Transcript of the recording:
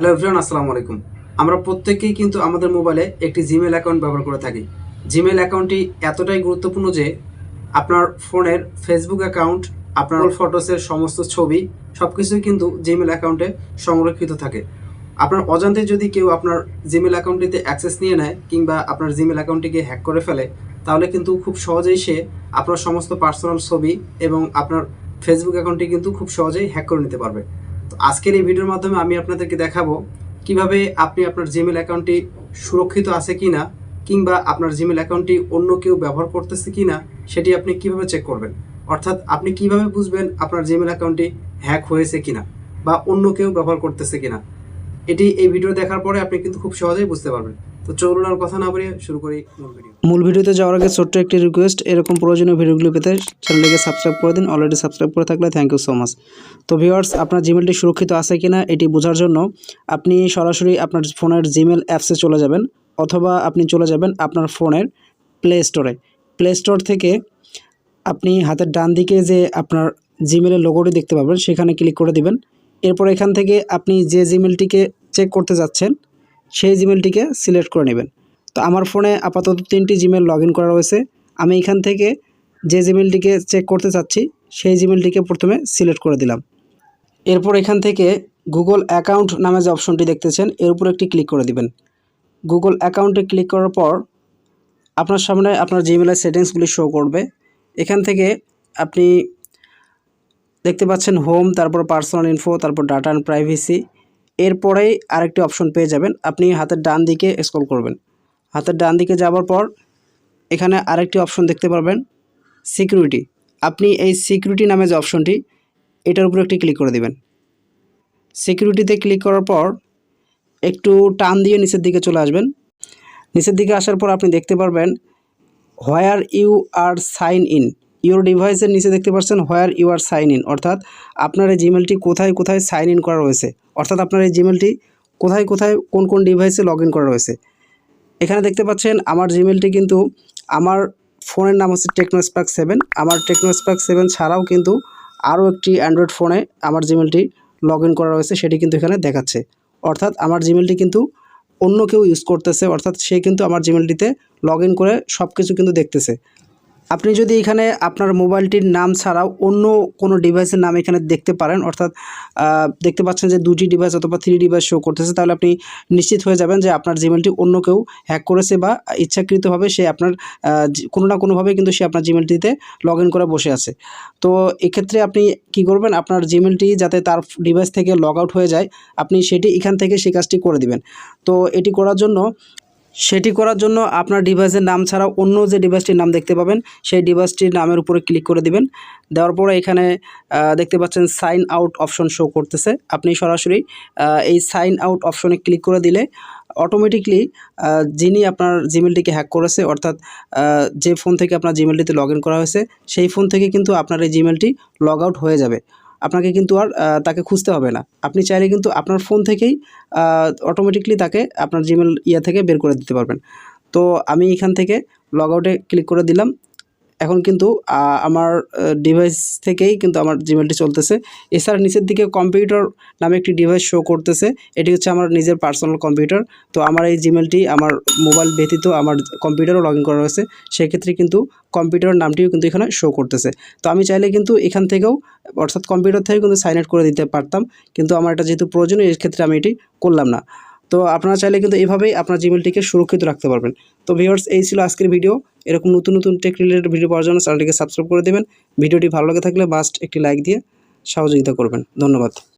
Hello everyone, আসসালামু আলাইকুম। আমরা প্রত্যেকেই কিন্তু আমাদের মোবাইলে একটি জিমেল অ্যাকাউন্ট ব্যবহার করে থাকি। জিমেল অ্যাকাউন্টটি এতটাই গুরুত্বপূর্ণ যে আপনার ফোনের ফেসবুক অ্যাকাউন্ট, আপনার ফটোসের সমস্ত ছবি সব কিছুই কিন্তু জিমেল অ্যাকাউন্টে সংরক্ষিত থাকে। আপনার অজান্তে যদি কেউ আপনার জিমেল অ্যাকাউন্টটিতে অ্যাক্সেস নিয়ে নেয় কিংবা আপনার জিমেল অ্যাকাউন্টটিকে হ্যাক করে ফেলে, তাহলে কিন্তু খুব সহজেই সে আপনার সমস্ত পার্সোনাল ছবি এবং আপনার ফেসবুক অ্যাকাউন্টটি কিন্তু খুব সহজেই হ্যাক করে নিতে পারবে। তো আজকের এই ভিডিওর মাধ্যমে আমি আপনাদেরকে দেখাবো কীভাবে আপনি আপনার জিমেল অ্যাকাউন্টটি সুরক্ষিত আছে কিনা কিংবা আপনার জিমেল অ্যাকাউন্টটি অন্য কেউ ব্যবহার করতেছে কিনা সেটি আপনি কীভাবে চেক করবেন? অর্থাৎ আপনি কীভাবে বুঝবেন আপনার জিমেল অ্যাকাউন্টটি হ্যাক হয়েছে কিনা বা অন্য কেউ ব্যবহার করতেছে কিনা? এটি এই ভিডিও দেখার পরে আপনি কিন্তু খুব সহজেই বুঝতে পারবেন। তো চলুন আর কথা না বাড়িয়ে শুরু করি মূল মূল ভিডিওতে যাওয়ার আগে ছোট্ট একটি রিকোয়েস্ট এরকম প্রয়োজনীয় ভিডিওগুলো পেতে চ্যানেলটিকে সাবস্ক্রাইব করে দিন অলরেডি সাবস্ক্রাইব করে থাকলে থ্যাংক ইউ সো মাচ তো ভিউয়ার্স আপনার জিমেলটি সুরক্ষিত আছে কিনা এটি বোঝার জন্য আপনি সরাসরি আপনার ফোনের জিমেল অ্যাপসে চলে যাবেন, অথবা আপনি চলে যাবেন আপনার ফোনের প্লে স্টোরে প্লে স্টোর থেকে আপনি হাতের ডান দিকে যে আপনার জিমেলের লোগোটি দেখতে পাবেন, সেখানে ক্লিক করে দিবেন। এরপর এখান থেকে আপনি যে জিমেলটিকে চেক করতে যাচ্ছেন সেই জিমেলটিকে সিলেক্ট করে নেবেন। তো আমার ফোনে আপাতত তিনটি জিমেল লগ করা রয়েছে। আমি এখান থেকে যে জিমেলটিকে চেক করতে চাচ্ছি, সেই জিমেলটিকে প্রথমে সিলেক্ট করে দিলাম। এরপর এখান থেকে গুগল অ্যাকাউন্ট নামে যে অপশনটি দেখতেছেন, এর উপর একটি ক্লিক করে দিবেন। গুগল অ্যাকাউন্টে ক্লিক করার পর আপনার সামনে আপনার জিমেলের সেটিংসগুলি শো করবে। এখান থেকে আপনি দেখতে পাচ্ছেন হোম তারপর পার্সোনাল ইনফো তারপর ডাটা অ্যান্ড প্রাইভেসি এরপরেই আরেকটি অপশন পেয়ে যাবেন। আপনি হাতের ডান দিকে স্ক্রল করবেন। হাতের ডান দিকে যাওয়ার পর এখানে আরেকটি অপশন দেখতে পারবেন সিকিউরিটি আপনি এই সিকিউরিটি নামে যে অপশনটি এটার উপর একটি ক্লিক করে দিবেন। সিকিউরিটিতে ক্লিক করার পর একটু টান দিয়ে নিচের দিকে চলে আসবেন। নিচের দিকে আসার পর আপনি দেখতে পারবেন where you are sign in your ডিভাইসের নিচে দেখতে পাচ্ছেন where you are sign in অর্থাৎ আপনার এই জিমেলটি কোথায় কোথায় সাইন ইন করা রয়েছে, অর্থাৎ আপনার এই জিমেলটি কোথায় কোথায় কোন কোন ডিভাইসে লগ করা রয়েছে। এখানে দেখতে পাচ্ছেন আমার জিমেলটি কিন্তু আমার ফোনের নাম হচ্ছে টেকনো স্পার্ক সেভেন আমার টেকনো স্পার্ক সেভেন ছাড়াও কিন্তু আরও একটি অ্যান্ড্রয়েড ফোনে আমার জিমেলটি লগ করা রয়েছে, সেটি কিন্তু এখানে দেখাচ্ছে। অর্থাৎ আমার জিমেলটি কিন্তু অন্য কেউ ইউজ করতেছে, অর্থাৎ সে কিন্তু আমার জিমেলটিতে লগ করে সব কিছু কিন্তু দেখতেছে। আপনি যদি এখানে আপনার মোবাইলটির নাম ছাড়াও অন্য কোনো ডিভাইসের নাম এখানে দেখতে পারেন, অর্থাৎ দেখতে পাচ্ছেন যে দুটি ডিভাইস অথবা থ্রি ডিভাইস শো করতেছে, তাহলে আপনি নিশ্চিত হয়ে যাবেন যে আপনার জিমেলটি অন্য কেউ হ্যাক করেছে বা ইচ্ছাকৃতভাবে সে আপনার কোনো না কোনোভাবে কিন্তু সে আপনার জিমেলটিতে লগ ইন করে বসে আছে। তো এক্ষেত্রে আপনি কি করবেন, আপনার জিমেলটি যাতে তার ডিভাইস থেকে লগ আউট হয়ে যায়, আপনি সেটি এখান থেকে সেই কাজটি করে দিবেন। তো এটি করার জন্য সেটি করার জন্য আপনার ডিভাইসের নাম ছাড়া অন্য যে ডিভাইসটির নাম দেখতে পাবেন, সেই ডিভাইসটির নামের উপরে ক্লিক করে দিবেন। দেওয়ার পরে এখানে দেখতে পাচ্ছেন সাইন আউট অপশন শো করতেছে। আপনি সরাসরি এই সাইন আউট অপশনে ক্লিক করে দিলে অটোমেটিকলি যিনি আপনার জিমেলটিকে হ্যাক করেছে, অর্থাৎ যে ফোন থেকে আপনার জিমেলটিতে লগ করা হয়েছে, সেই ফোন থেকে কিন্তু আপনার এই জিমেলটি লগ আউট হয়ে যাবে। আপনাকে কিন্তু আর তাকে খুঁজতে হবে না। আপনি চাইলে কিন্তু আপনার ফোন থেকেই অটোমেটিকলি তাকে আপনার জিমেল ইয়া থেকে বের করে দিতে পারবেন। তো আমি এখান থেকে লগ আউটে ক্লিক করে দিলাম। এখন কিন্তু আমার ডিভাইস থেকেই কিন্তু আমার জিমেলটি চলতেছে। এছাড়া নিচের দিকে কম্পিউটার নামে একটি ডিভাইস শো করতেছে। এটি হচ্ছে আমার নিজের পার্সোনাল কম্পিউটার তো আমার এই জিমেলটি আমার মোবাইল ব্যতীত আমার কম্পিউটারও লগ ইন করা রয়েছে। সেক্ষেত্রে কিন্তু কম্পিউটার নামটিও কিন্তু এখানে শো করতেছে। তো আমি চাইলে কিন্তু এখান থেকেও, অর্থাৎ কম্পিউটার থেকে কিন্তু সাইন আউট করে দিতে পারতাম। কিন্তু আমার এটা যেহেতু প্রয়োজনীয় ক্ষেত্রে আমি এটি করলাম না। তো আপনারা চাইলে কিন্তু এভাবেই আপনার জিমেলটিকে সুরক্ষিত রাখতে পারবেন। তো ভিউয়ার্স এই ছিল আজকের ভিডিও এরকম নতুন নতুন টেক রিলেটেড ভিডিও পাওয়ার জন্য চ্যানেলটিকে সাবস্ক্রাইব করে দেবেন। ভিডিওটি ভালো লাগে থাকলে বাস্ট একটি লাইক দিয়ে সহযোগিতা করবেন। ধন্যবাদ।